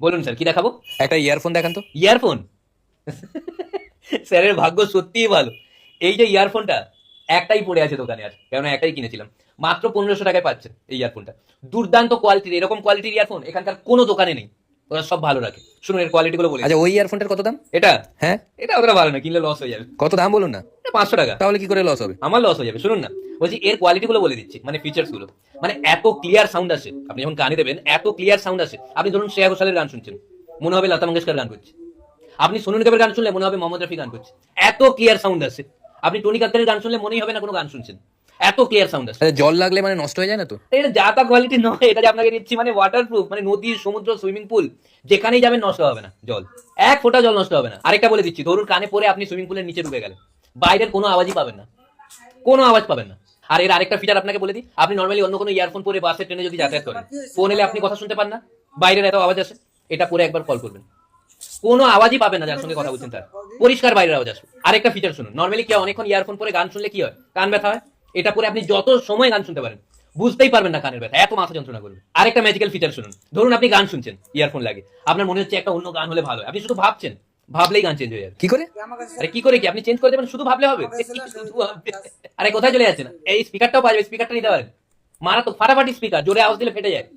বলুন স্যার কি দেখাবো? একটা ইয়ারফোন দেখান তো। ইয়ারফোন স্যারের ভাগ্য সত্যিই ভালো। এই যে ইয়ারফোনটা একটাই পড়ে আছে দোকানে আর কেননা একটাই কিনেছিলাম। মাত্র পনেরোশো টাকায় পাচ্ছেন এই ইয়ারফোনটা দুর্দান্ত কোয়ালিটির এরকম কোয়ালিটির ইয়ারফোন এখানকার কোনো দোকানে নেই। ওরা সব ভালো রাখে। শুনুন এর কোয়ালিটিগুলো বলি আচ্ছা ওই ইয়ারফোনটার কত দাম? এটা? হ্যাঁ। এটা অতটা ভালো না কিনলে লস হয়ে যাবে। কত দাম বলুন না? পাঁচশো টাকা। তাহলে কি করে লস হবে? আমার লস হয়ে যাবে। শুনুন না বলছি এর কোয়ালিটি গুলো বলে দিচ্ছি মানে ফিচার্সগুলো। মানে এত ক্লিয়ার সাউন্ড আসে। আপনি যখন কানে দেবেন এত ক্লিয়ার সাউন্ড আসে। আপনি ধরুন শ্রেয়া ঘোষালের গান শুনছেন মনে হবে লতা মঙ্গেশকর গান করছে। আপনি সোনু নিগমের গান শুনলে মনে হবে মোহাম্মদ রফি গান করছে। এত ক্লিয়ার সাউন্ড আসে। আপনি টনি কাক্কারের গান শুনলে মনেই হবে না কোনো গান শুনছেন। এত ক্লিয়ার সাউন্ড আসে। জল লাগলে মানে নষ্ট হয়ে যায় না তো? এটা যা তা কোয়ালিটি নয় এটা যে আপনাকে দিচ্ছি মানে ওয়াটারপ্রুফ মানে নদী সমুদ্র সুইমিং পুল যেখানেই যাবেন নষ্ট হবে না জল। এক ফোঁটা জল নষ্ট হবে না। আরেকটা বলে দিচ্ছি ধরুন কানে পরে আপনি সুইমিং পুলের নিচে ডুবে গেলেন। বাইরের কোনো আওয়াজই পাবেন না। কোনো আওয়াজ পাবেন না। আর এর আরেকটা ফিচার আপনাকে বলে দিই, আপনি নর্মালি অন্য কোনো ইয়ারফোন পরে বাসে ট্রেনে যদি যাতায়াত করেন ফোন এলে আপনি কথা শুনতে পান না, বাইরের এত আওয়াজ আসে, এটা পরে একবার কল করবেন। কোনো আওয়াজই পাবেন না যার সঙ্গে কথা বলছেন তার। পরিষ্কার বাইরের আওয়াজ আসবে। আরেকটা ফিচার শুনুন নর্মালি কি অনেকক্ষণ ইয়ারফোন পরে গান শুনলে কি হয়, কান ব্যথা হয়, এটা পরে আপনি যত সময় গান শুনতে পারেন, বুঝতেই পারবেন না কানের ব্যথা, এত মাথা যন্ত্রণা করবে। আরেকটা ম্যাজিক্যাল ফিচার শুনুন, ধরুন আপনি গান শুনছেন ইয়ারফোন লাগে, আপনার মনে হচ্ছে একটা অন্য গান হলে ভালো। আপনি শুধু ভাবছেন ভাবলেই গান চেঞ্জ হয়ে যাবে। কি করে? আরে কি করে কি? আপনি চেঞ্জ করে দেবেন শুধু ভাবলে হবে। আরে কোথায় চলে যাচ্ছে না? এই স্পিকারটাও পাওয়া যাবে স্পিকারটা নিতে পারেন। মারা তো ফাটাফাটি স্পিকার জোরে আওয়াজ দিলে ফেটে যায়।